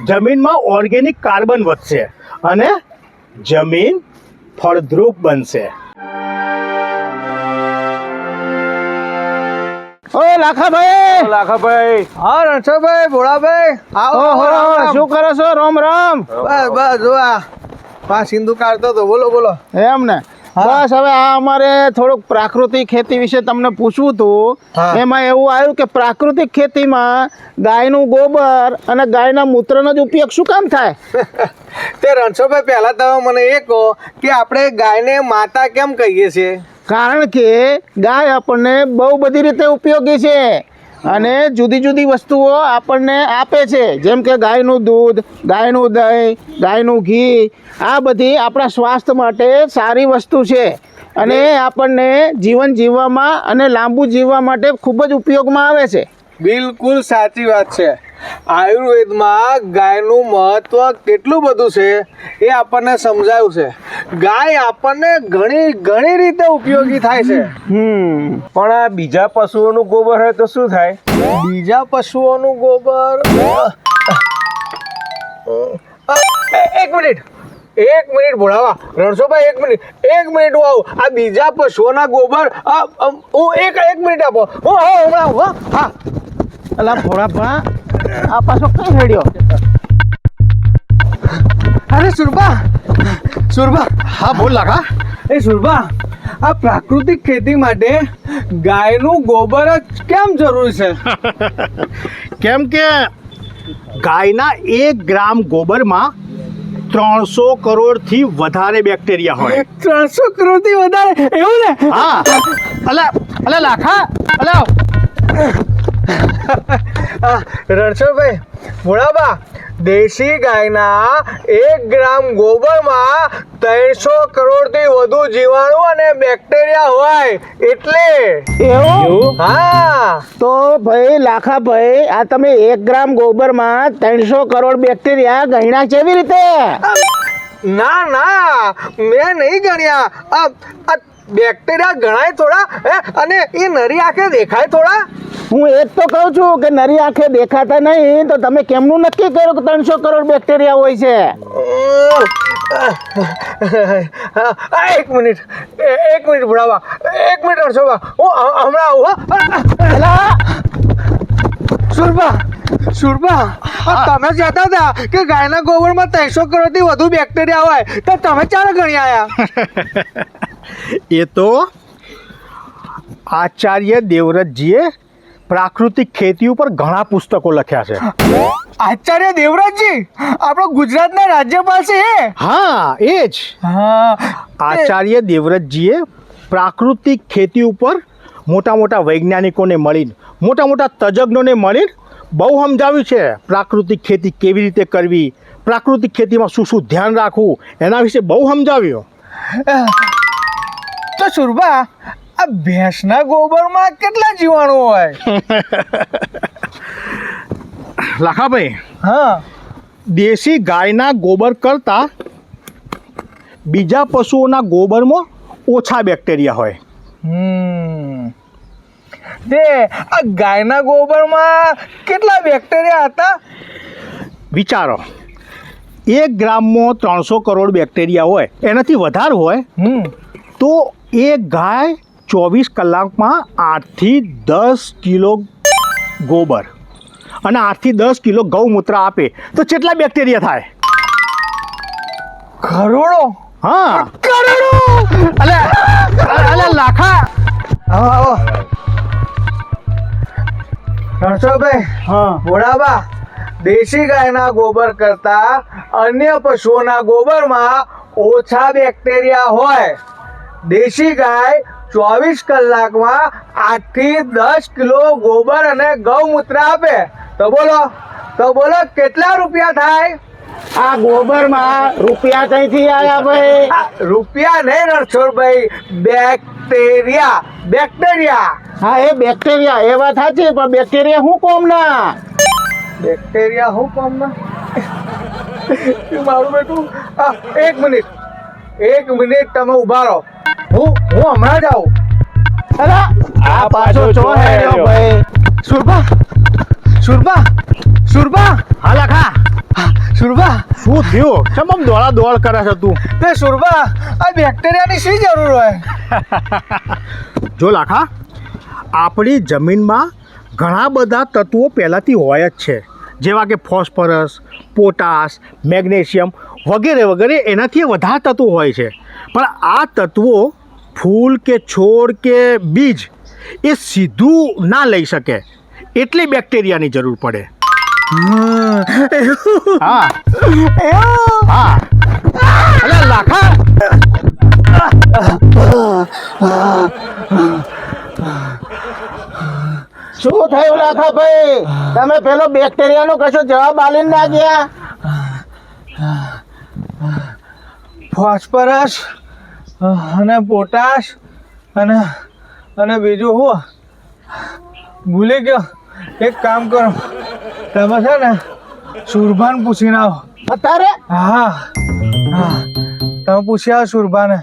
જમીનમાં organic carbon વધશે અને જમીન ફળદ્રુપ બનશે. ઓ લાખાભાઈ! લાખાભાઈ! હા રણછોડભાઈ ભોળાભાઈ આવો આવો, આવો. શું કરો છો? રામ રામ. બસ બસ જો આ પા સિંધુ કાઢતો તો બોલો બોલો. એમ ને. બસ હવે આ અમારે થોડુંક પ્રાકૃતિક ખેતી વિશે તમને પૂછવું હતું. એમાં એવું આવ્યું કે પ્રાકૃતિક ખેતીમાં ગાયનું ગોબર અને ગાયના મૂત્રનો જ ઉપયોગ શું કામ થાય? તે રણછોડભાઈ પહેલા તમે મને એ કહો કે આપણે ગાયને માતા કેમ કહીએ છીએ? કારણ કે ગાય આપણને બહુ બધી રીતે ઉપયોગી છે. અને જુદી જુદી વસ્તુઓ આપણને આપે છે. જેમ કે ગાયનું દૂધ ગાયનું દહીં ગાયનું ઘી આ બધી આપણા સ્વાસ્થ્ય માટે સારી વસ્તુ છે. અને આપણને જીવન જીવવામાં અને લાંબુ જીવવા માટે ખૂબ જ ઉપયોગમાં આવે છે. બિલકુલ સાચી વાત છે. આયુર્વેદમાં ગાયનું મહત્વ કેટલું બધું છે એ આપણને સમજાયું છે. ગાય આપણને ઘણી ઘણી રીતે ઉપયોગી થાય છે. હમ. પણ આ બીજા પશુઓનું ગોબર હોય તો શું થાય? બીજા પશુઓનું ગોબર એક મિનિટ. એક મિનિટ ભોળાવા રણછોડભાઈ એક મિનિટ. એક મિનિટ હું આવું. આ બીજા પશુઓના ગોબર હું એક એક મિનિટ આપો. હું હા હમણાં હા હા. અલા ભોળાપા આ પાછો કઈ હેડ્યો અરે સુરબા સુરબા હા બોલ લાખા એ સુરબા આ પ્રાકૃતિક ખેતી માટે ગાયનું ગોબર જ કેમ જરૂરી છે? કેમ કે ગાયના એક ગ્રામ ગોબરમાં ત્રણસો કરોડથી વધારે બેક્ટેરિયા હોય. ત્રણસો કરોડથી વધારે? એવું ને? હા. અલા અલા લાખા અલા. રણછોડભાઈ ભોળાબા દેશી ગાયના એક ગ્રામ ગોબરમાં ત્રણસો કરોડથી વધુ જીવાણુ અને બેક્ટેરિયા હોય એટલે એવું? હા. તો ભાઈ લાખા ભાઈ આ તમે એક ગ્રામ ગોબરમાં ત્રણસો કરોડ બેક્ટેરિયા ગણ્યા કેવી રીતે? ના ના મેં નહીં ગણ્યા. આ આ બેક્ટેરિયા ગણાય થોડા અને એ નરી આંખે દેખાય થોડા? હું એ જ તો કહું છું કે નરી આંખે દેખાતા નહીં તો તમે કેમનું નક્કી કર્યું કે ત્રણસો કરોડ બેક્ટેરિયા હોય છે? એક મિનિટ એક મિનિટ ભણાવા એક મિનિટ રણછોડભા હું હમણાં આવું હા. સુરભા સુરભા તમે કહેતા હતા કે ગાયના ગોબરમાં ત્રણસો કરોડથી વધુ બેક્ટેરિયા હોય તો તમે ચાર ગણી આયા? એ તો આચાર્ય દેવવ્રતજીએ પ્રાકૃતિક ખેતી ઉપર ઘણા પુસ્તકો લખ્યા છે. આચાર્ય દેવરાજજી આપણો ગુજરાતના રાજ્યપાલ છે એ? હા એ જ. આચાર્ય દેવવ્રતજીએ પ્રાકૃતિક ખેતી ઉપર મોટા મોટા વૈજ્ઞાનિકોને મળીને મોટા મોટા તજજ્ઞોને મળીને બહુ સમજાવ્યું છે પ્રાકૃતિક ખેતી કેવી રીતે કરવી પ્રાકૃતિક ખેતીમાં શું શું ધ્યાન રાખવું એના વિશે બહુ સમજાવ્યું. સુરભા આ ભેંસના ગોબરમાં કેટલા જીવાણુ હોય? લાખાભાઈ હા. દેશી ગાયના ગોબર કરતાં બીજા પશુઓના ગોબરમાં ઓછા બેક્ટેરિયા હોય. તે આ ગાયના ગોબરમાં કેટલા બેક્ટેરિયા હતા? વિચારો એક ગ્રામમાં ત્રણસો કરોડ બેક્ટેરિયા હોય. એનાથી વધારે હોય? તો એ ગાય ચોવીસ કલાકમાં આઠથી દસ કિલો ગોબર અને આઠથી દસ કિલો ગૌમૂત્ર આપે. તો કેટલા બેક્ટેરિયા થાય? કરોડો? હા. કરોડો? અલે અલે લાખા. આવો હર્ષોભાઈ રણછોડભાઈ હા. ભોળાબા દેશી ગાયના ગોબર કરતા અન્ય પશુઓના ગોબરમાં ઓછા બેક્ટેરિયા હોય. દેશી ગાય ચોવીસ કલાકમાં આઠથી દસ કિલો ગોબર અને ગૌમૂત્ર આપે. તો બોલો તો બોલો કેટલા રૂપિયા થાય? આ ગોબરમાં રૂપિયા કઈથી આવ્યા ભાઈ? રૂપિયા નહીં ભાઈ બેક્ટેરિયા બેક્ટેરિયા. હા એ બેક્ટેરિયા એ વાત સાચી પણ બેક્ટેરિયા શું કોમના? બેક્ટેરિયા શું કોમ ના મારું બેટું એક મિનિટ એક મિનિટ તમે ઊભા રહો. હું હું હમણાં જ આવું. અલા આ પાછો ચો હે ભાઈ? સુરભા સુરભા સુરભા. હા લાખા શું થયું? ચમમ દોડા દોડ કરે છે તું? તે સુરભા આ બેક્ટેરિયાની શી જરૂર હોય? જો લાખા આપણી જમીનમાં ઘણા બધા તત્વો પહેલાંથી હોય જ છે. જેવા કે ફોસ્ફરસ પોટાશ મેગ્નેશિયમ વગેરે વગેરે એનાથી વધારે તત્વો હોય છે. પણ આ તત્વો ફૂલ કે છોડ કે બીજ એ સીધું ના લઈ શકે. એટલે બેક્ટેરિયાની જરૂર પડે. શું થયું લાખા ભાઈ તમે પેલો બેક્ટેરિયાનો કશો જવાબ આલી ના ગયા? ફોસ્ફરસ અને પોટાશ અને અને બીજું શું ભૂલી ગયો. એક કામ કરો. તમે છે ને સુરભાન પૂછીને આવો. અત્યારે હા. હા. તમે પૂછી આવો સુરભાને.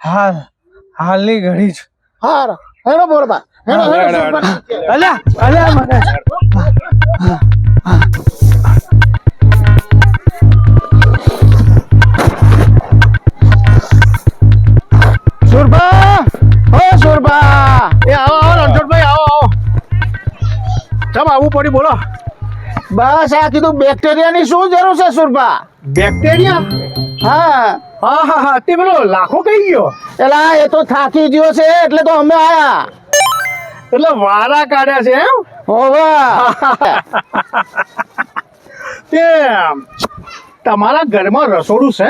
હાલ. હાલની ઘડી જ. હા હેડો બોરબા. હેડો. અલ્યા અલ્યા મને. આવવું પડ્યું બોલો. બસ આ કીધું બેક્ટેરિયાની શું જરૂર છે સુરભા? બેક્ટેરિયા? હા. હા હા હા તે પેલો લાખો કઈ ગયો? એટલે એ તો થાકી ગયો છે એટલે તો અમે આયા. એટલે વારા કાઢ્યા છે એમ? હોવા. તે તમારા ઘરમાં રસોડું છે?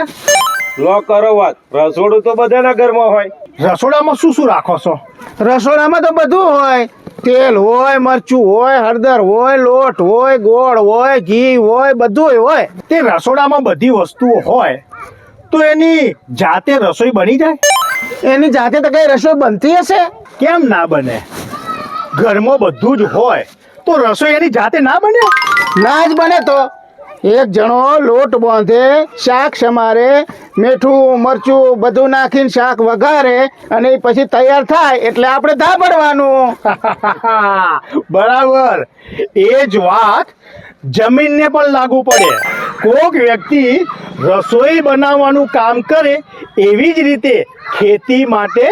લો કરો વાત. રસોડું તો બધાના ઘરમાં હોય. રસોડામાં શું શું રાખો છો? રસોડામાં તો બધું હોય. તેલ હોય મરચું હોય હળદર હોય લોટ હોય ગોળ હોય ઘી હોય બધું હોય. તે રસોડામાં બધી વસ્તુઓ હોય તો એની જાતે રસોઈ બની જાય? એની જાતે તો કઈ રસોઈ બનતી હશે? કેમ ના બને? ઘરમાં બધું જ હોય તો રસોઈ એની જાતે ના બને? ના જ બને તો. એક જણો લોટ બાંધે, શાક સમારે, મીઠું, મરચું બધું નાખીને શાક વઘારે અને પછી તૈયાર થાય એટલે આપણે ધાબડવાનું બરાબર. એ જ વાત જમીનને પણ લાગુ પડે. કોક વ્યક્તિ રસોઈ બનાવવાનું કામ કરે, એવી જ રીતે ખેતી માટે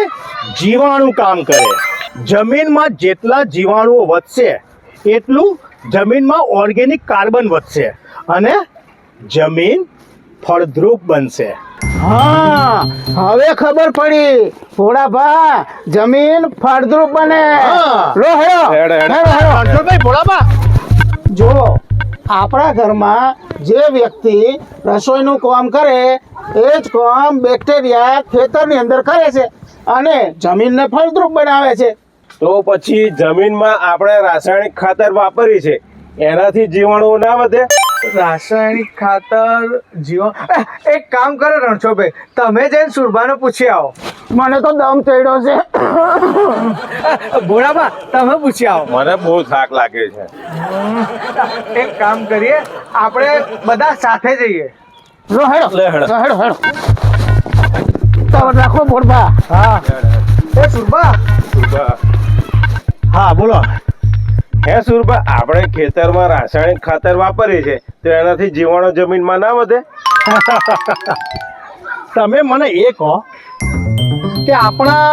જીવાણુ કામ કરે. જમીનમાં જેટલા જીવાણુઓ વધશે, એટલું જમીનમાં ઓર્ગેનિક કાર્બન વધશે. અને જમીન ફળદ્રુપ બનશે. હા હવે ખબર પડી. ભોળાભા જમીન ફળદ્રુપ બને. લો હેડો. હેડો, હેડો. હેડો, ભોળાભા. જો આપણા ઘરમાં જે વ્યક્તિ રસોઈનું કામ કરે એ જ કામ બેક્ટેરિયા ખેતરની અંદર કરે છે અને જમીનને ફળદ્રુપ બનાવે છે. તો પછી જમીનમાં આપણે રાસાયણિક ખાતર વાપરી છે. એનાથી જીવાણુ ના વધે. રાસાયણિક ખાતર જીવન એક કામ કરો રણછોડભાઈ તમે જઈને સુરભાને પૂછી આવો. મને તો દમ ચડ્યો છે. ભોળાબા તમે પૂછી આવો. મને બહુ થાક લાગે છે. એક કામ કરીએ આપણે બધા સાથે જઈએ. લો હેડો. હેડો. હેડો. હેડો રાખો ભોળભા. હા. એ સુરભા. હા બોલો. હે સુરભા આપણે ખેતરમાં રાસાયણિક ખાતર વાપરીએ છે તો એનાથી જીવાણો જમીનમાં ના વધે? તમે મને એ કહો કે આપણા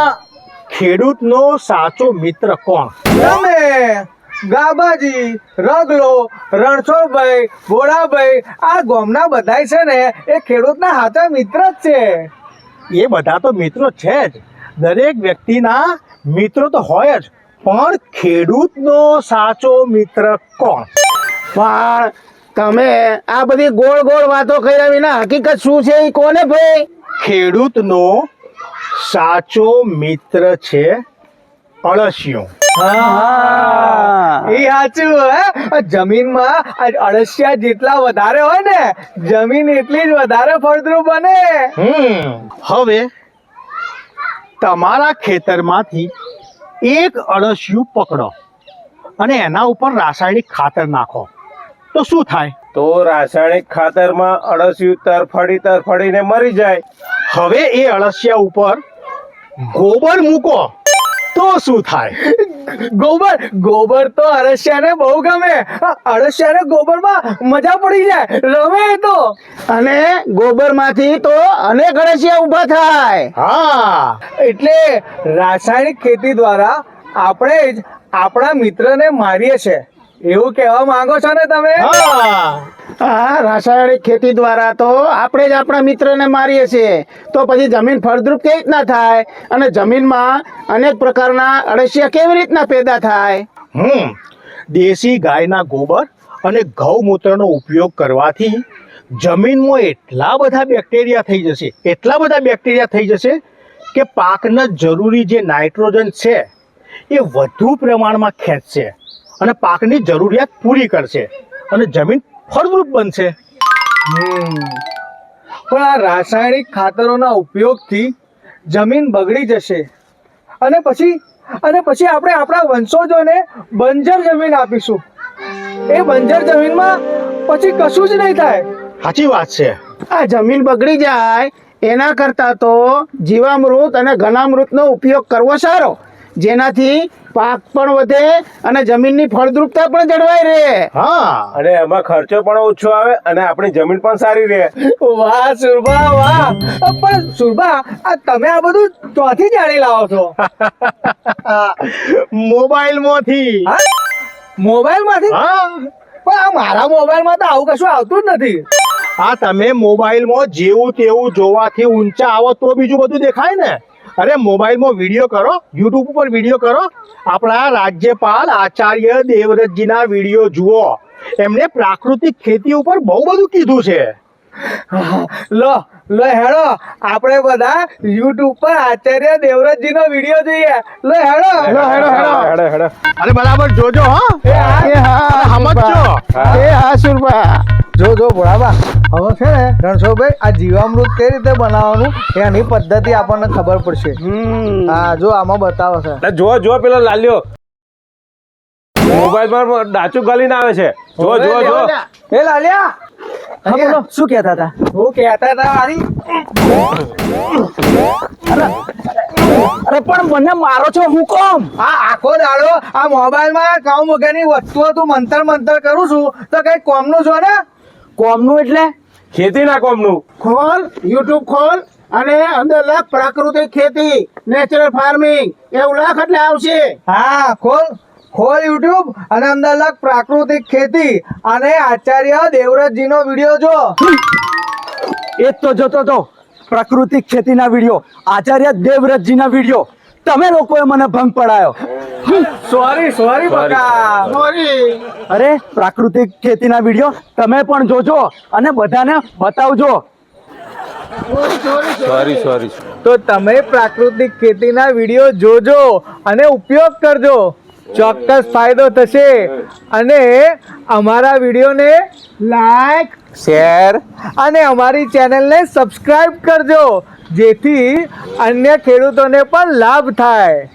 ખેડૂતનો સાચો મિત્ર કોણ? તમે ગાબાજી રગલો રણછોડભાઈ ભોળાભાઈ આ ગામના બધાય છે ને એ ખેડૂતના હાથે મિત્ર જ છે. એ બધા તો મિત્રો છે જ. દરેક વ્યક્તિના મિત્રો તો હોય જ. પણ ખેડૂતનો સાચો મિત્ર કોણ? પણ તમે આ બધી ગોળ ગોળ વાતો કર્યા વિના હકીકત શું છે એ કોને ભાઈ? ખેડૂતનો સાચો મિત્ર છે અળસિયું. હા. એ સાચું હે? જમીનમાં અળસિયા જેટલા વધારે હોય ને જમીન એટલી જ વધારે ફળદ્રુપ બને. હવે તમારા ખેતરમાંથી એક અળસિયું પકડો અને એના ઉપર રાસાયણિક ખાતર નાખો. તો શું થાય? તો રાસાયણિક ખાતરમાં અળસિયું તરફડી તરફડીને મરી જાય. હવે એ અળસિયા ઉપર ગોબર મૂકો. તો શું થાય? ગોબર ગોબર તો અળસિયાને બહુ ગમે. અરસિયાને ગોબરમાં મજા પડી જાય. રમે તો. અને ગોબરમાંથી તો અનેક અળસિયા ઊભા થાય. હા. એટલે રાસાયણિક ખેતી દ્વારા આપણે જ આપણા મિત્રને મારીએ છે એવું કહેવા માંગો છો ને તમે? હા. આ રાસાયણિક ખેતી દ્વારા તો આપણે જ આપણા મિત્રને મારીએ છીએ. તો પછી જમીન ફળદ્રુપ કેવી રીતના થાય? અને જમીનમાં અનેક પ્રકારના અળસિયા કેવી રીતના પેદા થાય? હમ. દેશી ગાયના ગોબર અને ગૌમૂત્રનો ઉપયોગ કરવાથી જમીનમાં એટલા બધા બેક્ટેરિયા થઈ જશે એટલા બધા બેક્ટેરિયા થઈ જશે કે પાકને જરૂરી જે નાઇટ્રોજન છે એ વધુ પ્રમાણમાં ખેંચશે. અને પાકની જરૂરિયાત પૂરી કરશે. અને જમીન ફળદ્રુપ બનશે. પણ આ રાસાયણિક ખાતરોના ઉપયોગથી જમીન બગડી જશે. અને પછી અને પછી આપણે આપણા વંશોજોને બંજર જમીન આપીશું. એ બંજર જમીનમાં પછી કશું જ નહીં થાય. સાચી વાત છે. આ જમીન બગડી જાય એના કરતાં તો જીવામૃત અને ઘનામૃતનો ઉપયોગ કરવો સારો. જેનાથી પાક પણ વધે અને જમીનની ફળદ્રુપતા પણ જળવાઈ રહે. હા. અને એમાં ખર્ચો પણ ઓછો આવે અને આપણી જમીન પણ સારી રહે. વાહ સુરભા વાહ. પણ સુરભા આ તમે આ બધું ચોથી જાણી લાવો છો? મોબાઈલમાંથી. હા? મોબાઈલમાંથી? હા. પણ આ મારા મોબાઈલમાં તો આવું કશું આવતું જ નથી. આ તમે મોબાઈલમાં જેવું તેવું જોવાથી ઊંચા આવો તો બીજું બધું દેખાય ને? અરે મોબાઈલમાં વીડિયો કરો યુટ્યુબ ઉપર વીડિયો કરો. આપણા રાજ્યપાલ આચાર્ય દેવવ્રતજીના વીડિયો જુઓ. એમણે પ્રાકૃતિક ખેતી ઉપર બહુ બધું કીધું છે. લો લો હેડો. આપણે બધા યુટ્યુબ પર આચાર્ય દેવવ્રતજીનો વીડિયો જોઈએ. લો હેડો. હેડો, હેડો, હેડો. હેડો હેડો અરે બરાબર જોજો હા. એ હા સમજજો. એ હા સુરભા. જો જો ભોળાબા હવે છે ને રણછોડભાઈ આ જીવામૃત કઈ રીતે બનાવવાનું એની પદ્ધતિ આપણને ખબર પડશે. હા જો આમાં બતાવો છે. એટલે જો જો પેલો લાલ્યો મોબાઈલ પર ડાચું ગાલીને આવે છે. જો જો જો એ લાલ્યા. હા બોલો શું કહેતા હતા? હું કહેતા હતા આરી અરે પણ મને મારો છો હું કોમ? આ આખો દાડો આ મોબાઈલમાં કામ વગરની વસ્તુઓ તું મંતર મંતર કરું છું તો કઈ કોમનું છો ને? કોમનું એટલે? ખેતીના કોમનું. ખોલ યુટ્યુબ ખોલ અને અંદર લખ પ્રાકૃતિક ખેતી નેચરલ ફાર્મિંગ એવું લખ એટલે આવશે. હા ખોલ. ખોલ યુટ્યુબ અને અંદર લખ પ્રાકૃતિક ખેતી અને આચાર્ય દેવવ્રતજીનો વીડિયો જો. એ જ તો જોતો તો પ્રાકૃતિક ખેતીના વીડિયો આચાર્ય દેવવ્રતજીના વીડિયો. તમે લોકોએ મને ભંગ પડાયો. સોરી સોરી બકા. સોરી અરે પ્રાકૃતિક ખેતીના વીડિયો તમે પણ જોજો અને બધાને બતાવજો. સોરી સોરી તો તમે પ્રાકૃતિક ખેતીના વીડિયો જોજો અને ઉપયોગ કરજો. ચોક્કસ ફાયદો થશે. અને અમારા વિડીયોને લાઈક શેર અને અમારી ચેનલને સબસ્ક્રાઇબ કરજો. જેથી અન્ય ખેડૂતોને પણ લાભ થાય.